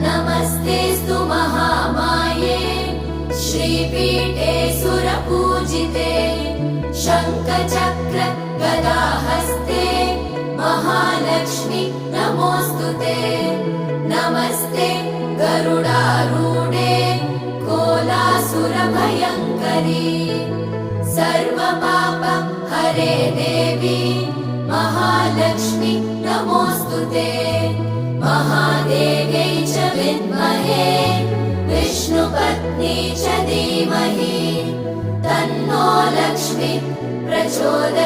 नमस्तेऽस्तु महामाये श्रीपीठे सुरपूजिते शङ्खचक्र गदाहस्ते महालक्ष्मि नमोऽस्तु ते। नमस्ते गरुडारूढे कोलासुरभयङ्करी सर्वपाप हरे देवी महालक्ष्मि नमोऽस्तु ते महादेव्यै च विद्महे विष्णुपत्नी च धीमहि तन्नो लक्ष्मि प्रचोदयात्